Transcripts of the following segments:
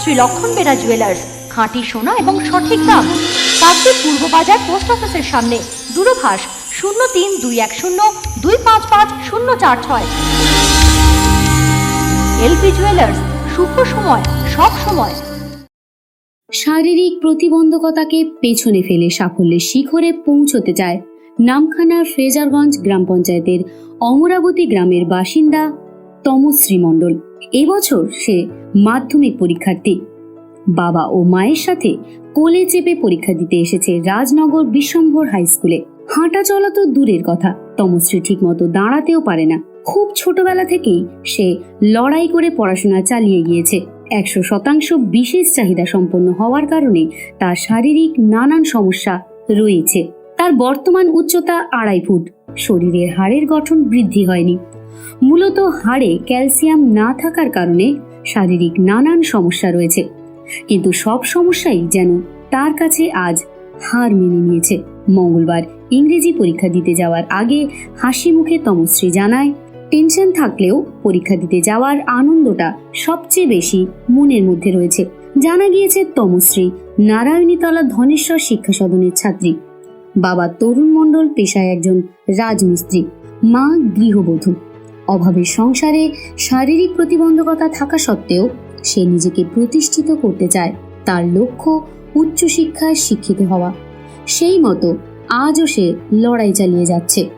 শ্রী লক্ষণ বেরা জুয়েলার্স খাঁটি সোনা এবং সঠিক দাম। কাকদ্বীপ পূর্ব বাজার পোস্ট অফিসের সামনে। দূরভাষ শূন্য তিন দুই এক শূন্য দুই পাঁচ পাঁচ শূন্য চার ছয়। এলপি জুয়েলার্স শুভ সময়, সব সময়। শারীরিক প্রতিবন্ধকতাকে পেছনে ফেলে সাফল্যের শিখরে পৌঁছতে চায়। নামখানার ফ্রেজারগঞ্জ গ্রাম পঞ্চায়েতের অমরাবতী গ্রামের বাসিন্দা তমশ্রী মণ্ডল এবছর সে মাধ্যমিক পরীক্ষার্থী। বাবা ও মায়ের সাথে কোলে চেপে পরীক্ষা দিতে এসেছে রাজনগর বিশ্বম্ভর হাই স্কুলে। হাঁটা চলা তো দূরের কথা তমশ্রী ঠিকমতো দাঁড়াতেও পারে না। খুব ছোটবেলা থেকেই সে লড়াই করে পড়াশোনা চালিয়ে গিয়েছে। একশো শতাংশ বিশেষ চাহিদা সম্পন্ন হওয়ার কারণে তার শারীরিক নানান সমস্যা রয়েছে। তার বর্তমান উচ্চতা আড়াই ফুট। শরীরের হাড়ের গঠন বৃদ্ধি হয়নি। মূলত হাড়ে ক্যালসিয়াম না থাকার কারণে শারীরিক নানান সমস্যা রয়েছে। কিন্তু সব সমস্যাই যেন তার কাছে আজ হার মেনে নিয়েছে। মঙ্গলবার ইংরেজি পরীক্ষা দিতে যাওয়ার আগে হাসি মুখে তমশ্রী জানায়, টেনশন থাকলেও পরীক্ষা দিতে যাওয়ার আনন্দটা সবচেয়ে বেশি মনের মধ্যে রয়েছে। জানা গিয়েছে তমশ্রী নারায়ণীতলা ধনেশ্বর শিক্ষা সদনের ছাত্রী। বাবা তরুণ মণ্ডল পেশায় একজন রাজমিস্ত্রি, মা গৃহবধূ। অভাবের সংসারে শারীরিক প্রতিবন্ধকতা থাকা সত্ত্বেও সে নিজেকে প্রতিষ্ঠিত করতে চায় তার লক্ষ্য উচ্চশিক্ষায় শিক্ষিত হওয়া। সেই মতো আজও সে লড়াই চালিয়ে যাচ্ছে।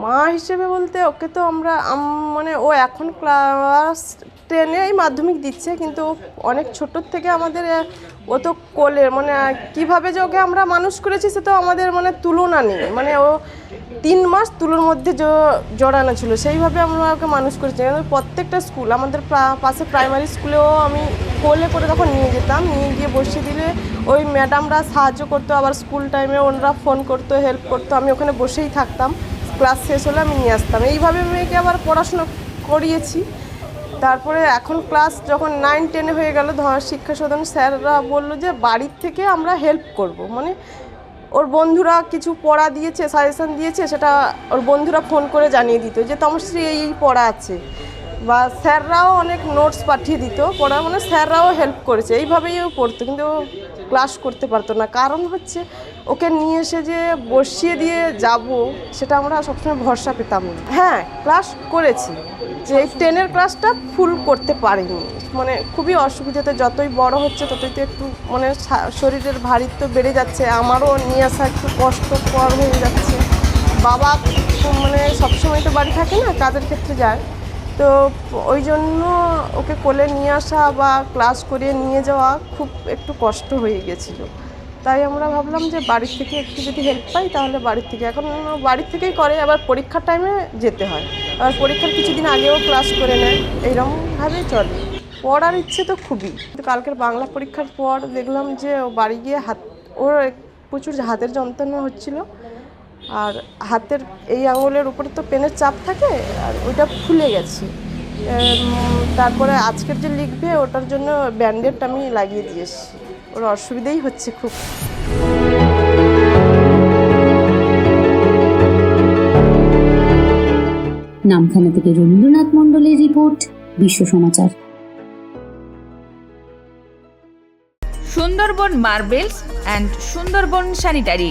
মা হিসেবে বলতে ওকে তো আমরা, আম- মানে ও এখন ক্লাস টেনে এই মাধ্যমিক দিচ্ছে, কিন্তু অনেক ছোটোর থেকে আমাদের ও তো কোলে মানে কীভাবে যে ওকে আমরা মানুষ করেছি সে তো আমাদের মানে তুলনা নেই। মানে ও তিন মাস তুলোর মধ্যে জড়ানো ছিল, সেইভাবে আমরা ওকে মানুষ করেছি। প্রত্যেকটা স্কুল, আমাদের পাশে প্রাইমারি স্কুলেও আমি কোলে করে তখন নিয়ে যেতাম, নিয়ে গিয়ে বসিয়ে দিলে ওই ম্যাডামরা সাহায্য করতো, আবার স্কুল টাইমে ওনারা ফোন করতো, হেল্প করতো, আমি ওখানে বসেই থাকতাম। ক্লাস শেষ হলে আমি নিয়ে আসতাম। এইভাবে মেয়েকে আবার পড়াশোনা করিয়েছি। তারপরে এখন ক্লাস যখন নাইন টেনে হয়ে গেল, ধর শিক্ষা সদন স্যাররা বলল যে বাড়ির থেকে আমরা হেল্প করব। মানে ওর বন্ধুরা কিছু পড়া দিয়েছে সাজেশান দিয়েছে, সেটা ওর বন্ধুরা ফোন করে জানিয়ে দিত যে, তমশ্রী শ্রী এই পড়া আছে। বা স্যাররাও অনেক নোটস পাঠিয়ে দিত, পড়া মানে স্যাররাও হেল্প করেছে। এইভাবেই ও পড়তো, কিন্তু ও ক্লাস করতে পারতো না। কারণ হচ্ছে, ওকে নিয়ে এসে যে বসিয়ে দিয়ে যাব, সেটা আমরা সবসময় ভরসা পেতাম না। হ্যাঁ ক্লাস করেছি, যে এই টেনের ক্লাসটা ফুল করতে পারিনি। মানে খুবই অসুবিধাতে যতই বড় হচ্ছে, ততই তো একটু মানে শরীরের ভারিত্ব বেড়ে যাচ্ছে, আমারও নিয়ে আসা একটু কষ্টকর হয়ে যাচ্ছে। বাবা মানে সবসময় তো বাড়ি থাকে না, কাজের ক্ষেত্রে যায়। তো ওই জন্য ওকে কোলে নিয়ে আসা বা ক্লাস করিয়ে নিয়ে যাওয়া খুব একটু কষ্ট হয়ে গেছিল। তাই আমরা ভাবলাম যে বাড়ির থেকে একটু যদি হেল্প পাই তাহলে বাড়ির থেকে। এখন বাড়ির থেকেই করে, আবার পরীক্ষার টাইমে যেতে হয়। আবার পরীক্ষার কিছুদিন আগেও ক্লাস করে নেয়। এইরকমভাবেই চলে। পড়ার ইচ্ছে তো খুবই। কিন্তু কালকের বাংলা পরীক্ষার পর দেখলাম যে ও বাড়ি গিয়ে হাত, ওর প্রচুর হাতের যন্ত্রণা হচ্ছিল। আর হাতের এই আঙুলের উপরে তো পেনের চাপ থাকে আর ওইটা ফুলে গেছে। তারপরে আজকের যে লিখবে ওটার জন্য ব্যান্ডেড আমি লাগিয়ে দিয়েছি ওর অসুবিধাই হচ্ছে খুব। নামখানা থেকে রবীন্দ্রনাথ মণ্ডলের report Biswa Samachar. Sundarban marbles and Sundarban sanitary.